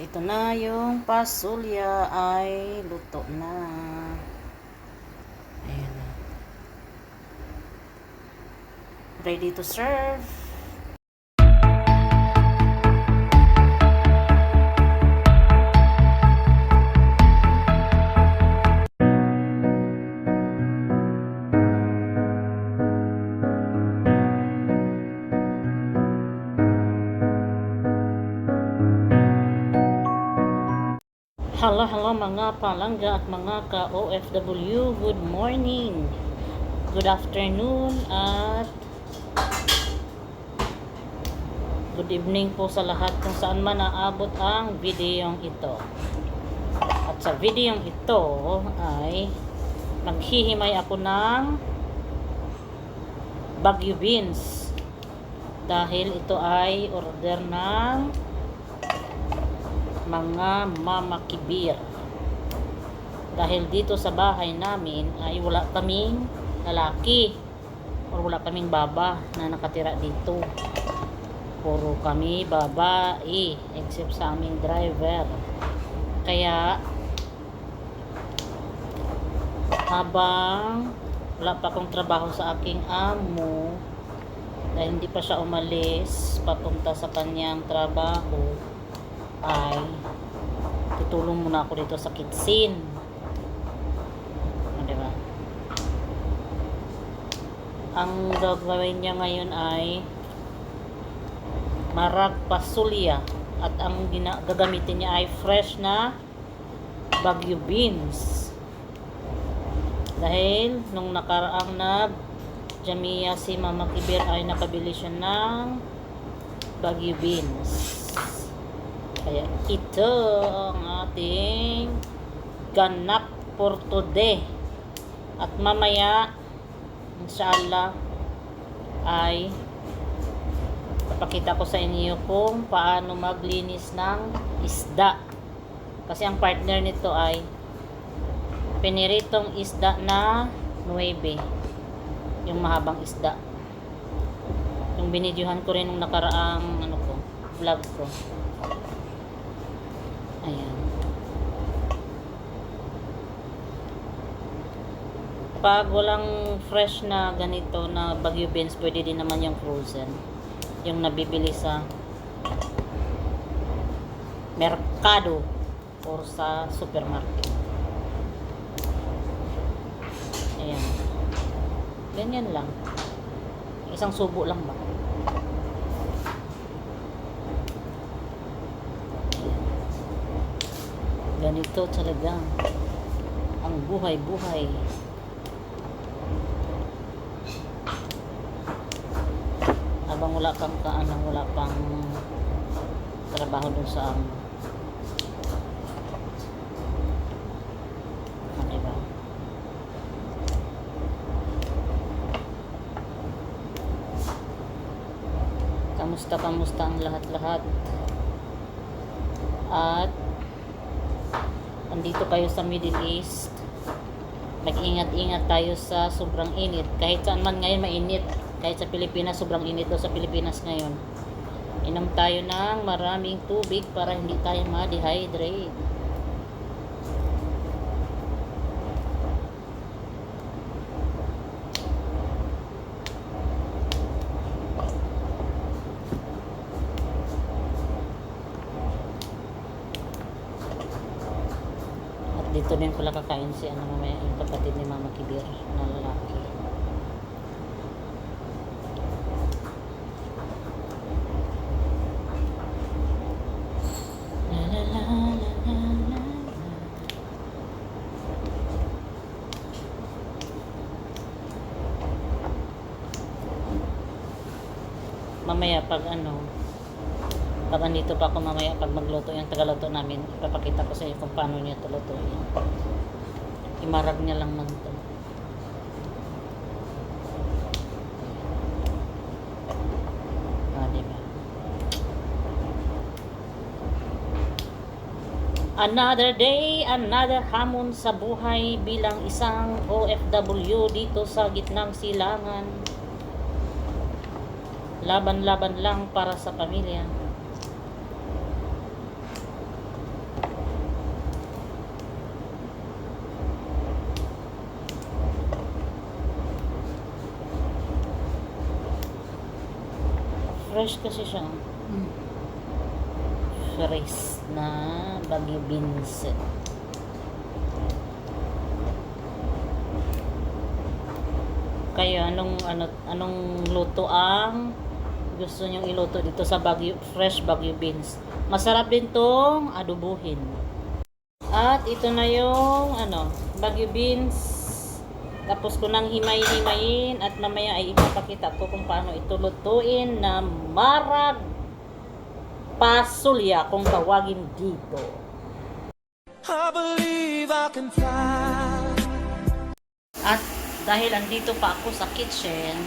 ito na yung pasulya ay luto na. Ayan. Ready to serve. Hello, hello mga palangga at mga ka-OFW. Good morning. Good afternoon at good evening po sa lahat kung saan man naabot ang videong ito. At sa videong ito ay maghihimay ako ng Baguio beans dahil ito ay order ng mga mama kibir. Dahil dito sa bahay namin ay wala kaming lalaki or wala kaming baba na nakatira dito. Puro kami babae except sa aming driver. Kaya habang wala pa akong trabaho sa aking amo dahil hindi pa siya umalis papunta sa kanyang trabaho ay tutulong muna ako dito sa kitchen. O, diba? Ang gagawin niya ngayon ay marag pasulya at ang gagamitin niya ay fresh na Baguio beans. Dahil nung nakaraang nag Jamia si Mama Kibir ay nakabili siya ng Baguio beans. Kaya ito ang ating ganap for today. At mamaya, inshallah, ay papakita ko sa inyo kung paano maglinis ng isda. Kasi ang partner nito ay piniritong isda na 9. Yung mahabang isda. Yung binidyohan ko rin nung nakaraang ano ko, vlog ko. Ayan. Pag walang fresh na ganito na Baguio beans, pwede din naman yung frozen. Yung nabibili sa merkado or sa supermarket. Ayan. Ganyan lang. Isang subo lang ba? Ganito talaga ang buhay-buhay. Habang wala kang kaano, wala pang trabaho dun sa amo. Ah, diba? Kamusta, kamusta ang lahat-lahat? At andito kayo sa Middle East, mag-ingat-ingat tayo sa sobrang init. Kahit saan man ngayon mainit, kahit sa Pilipinas, sobrang init daw sa Pilipinas ngayon. Inom tayo ng maraming tubig para hindi tayo ma-dehydrate. At dito din pala kakain si ano mamaya yung kapatid ni Mama Kibir na lalaki. La la la la la la la. Mamaya pag ano, pag andito pa ako mamaya pag magluto yung tagaluto namin, ipapakita ko sa inyo kung paano niya ito lutuin. Imarag niya lang man ito. Ah, diba? Another day, another hamon sa buhay bilang isang OFW dito sa gitnang silangan. Laban-laban lang para sa pamilya. Fresh kasi siya. Mm. Fresh na bagyo beans. Kayo, anong, ano, anong luto ang gusto nyong iluto dito sa bagyo, fresh bagyo beans? Masarap din tong adubuhin. At ito na yung ano, bagyo beans. Tapos ko nang himay-himayin at mamaya ay ipapakita ko kung paano ito lutuin na marag pasulya kung tawagin dito. I believe I can fly. At dahil andito pa ako sa kitchen,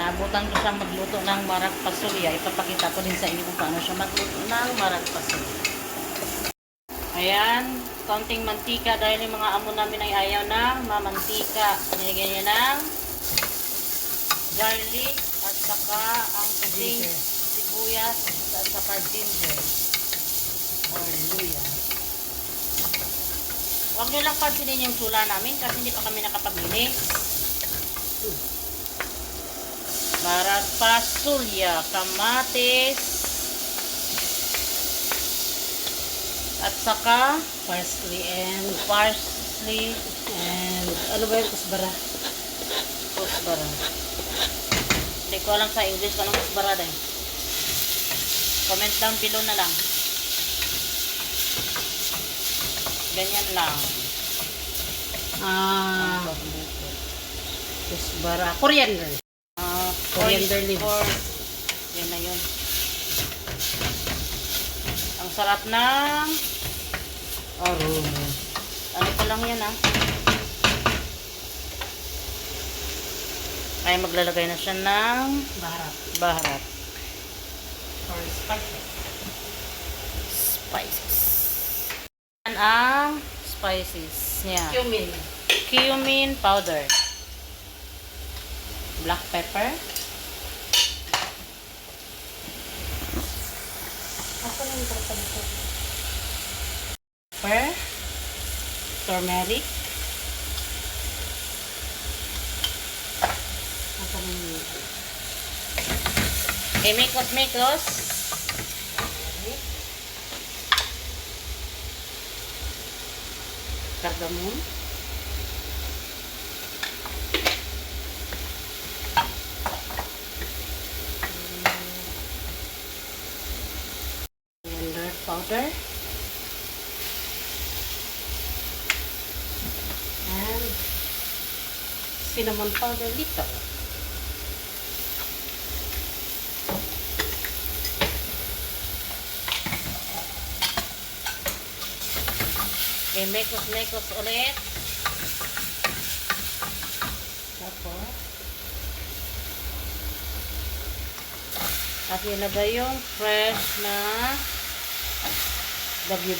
naabutan ko siyang magluto ng marag pasulya. Ipapakita ko din sa inyo kung paano siya magluto ng marag pasulya. Ayan, kaunting mantika dahil yung mga amo namin ay ayaw ng mamantika. Nilagyan niya ng garlic at saka ang Ginger. sibuyas at saka ginger or luya. Huwag nyo lang pansinin yung tsula namin kasi hindi pa kami nakapaglinis. Marag pasulya, kamatis, at saka Parsley and parsley, and ano ba yung kusbara? kusbara. Hindi ko alam sa English kung anong kusbara dahil. Comment down below na lang. Ganyan lang. Ah, kusbara. Coriander. Ah, Coriander leaves. Yan na yun. Sarap ng Aroma. ano ko lang yan ah. Ay maglalagay na siya ng Baharap. baharat. Or spices. Spices. Yan ang spices niya. Cumin. Cumin powder. Black pepper. Ako ko. Pepper. Turmeric. Ako na yung Okay, mikos-mikos. Cardamom. Coriander powder. and cinnamon powder little. Okay, mekos-mekos ulit. Tapos, At ba yung fresh na bagyo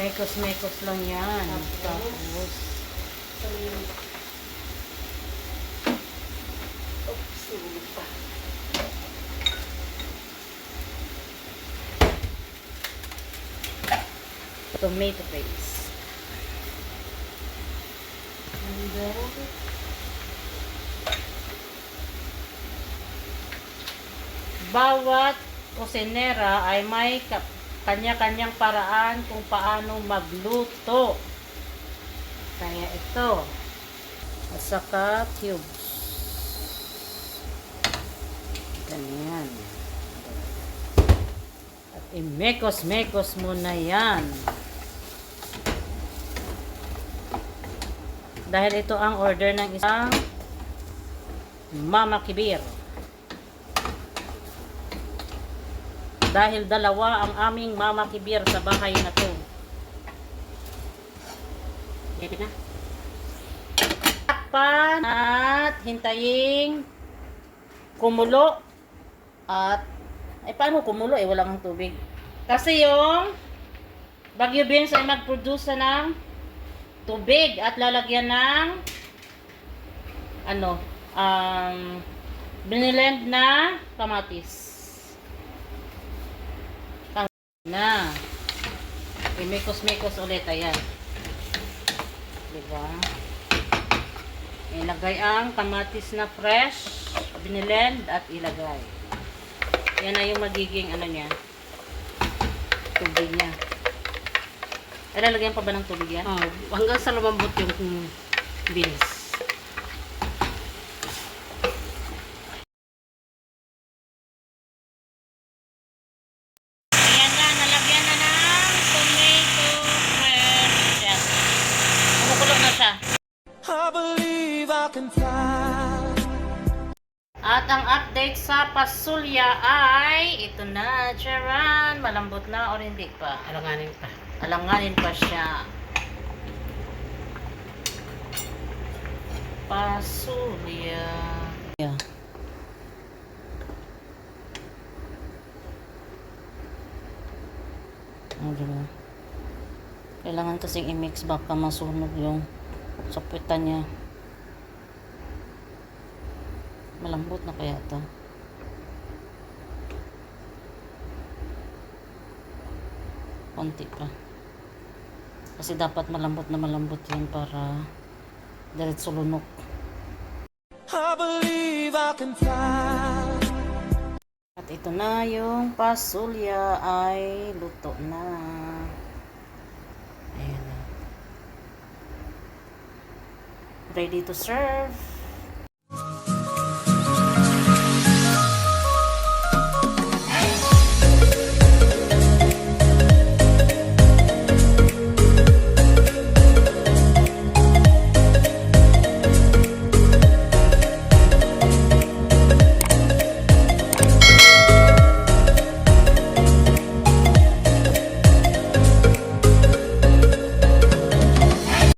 mekos-mekos lang yan. Tapos? Oops, tomato paste. And then, Bawat kusinera ay may ka- kanya-kanyang paraan kung paano magluto. Kaya ito. At saka cubes. Ganyan. At imekos-mekos mo na yan. Dahil ito ang order ng isang Mama Kibir. Dahil dalawa ang aming Mama Kibir sa bahay na to. ready na? Takpan at hintayin kumulo at ay paano kumulo eh wala kang tubig kasi yung Baguio beans ay mag-produce ng tubig at lalagyan ng ano, um, binilend na kamatis. Na. Imikos-mikos ulit, ayan. Diba? Ilagay ang kamatis na fresh, binilend at ilagay. Yan na yung magiging ano niya, tubig niya. Ay, lalagyan pa ba ng tubig yan? Oh, hanggang sa lumambot yung mm, beans. Ayan na, nalagyan na ng tomato fresh. Yan. Kumukulo na siya. I believe I can fly. At ang update sa pasulya ay ito na, Charan. Malambot na or hindi pa? Alanganin pa. Alanganin pa siya. Pasulya. Yeah. Oh, diba? Kailangan kasing i-mix baka masunog yung sapitan niya. Malambot na kaya to. Konti pa. Kasi dapat malambot na malambot yan para diretso lunok. I believe I can fly. At ito na yung pasulya ay luto na. Ayan na. Ready to serve.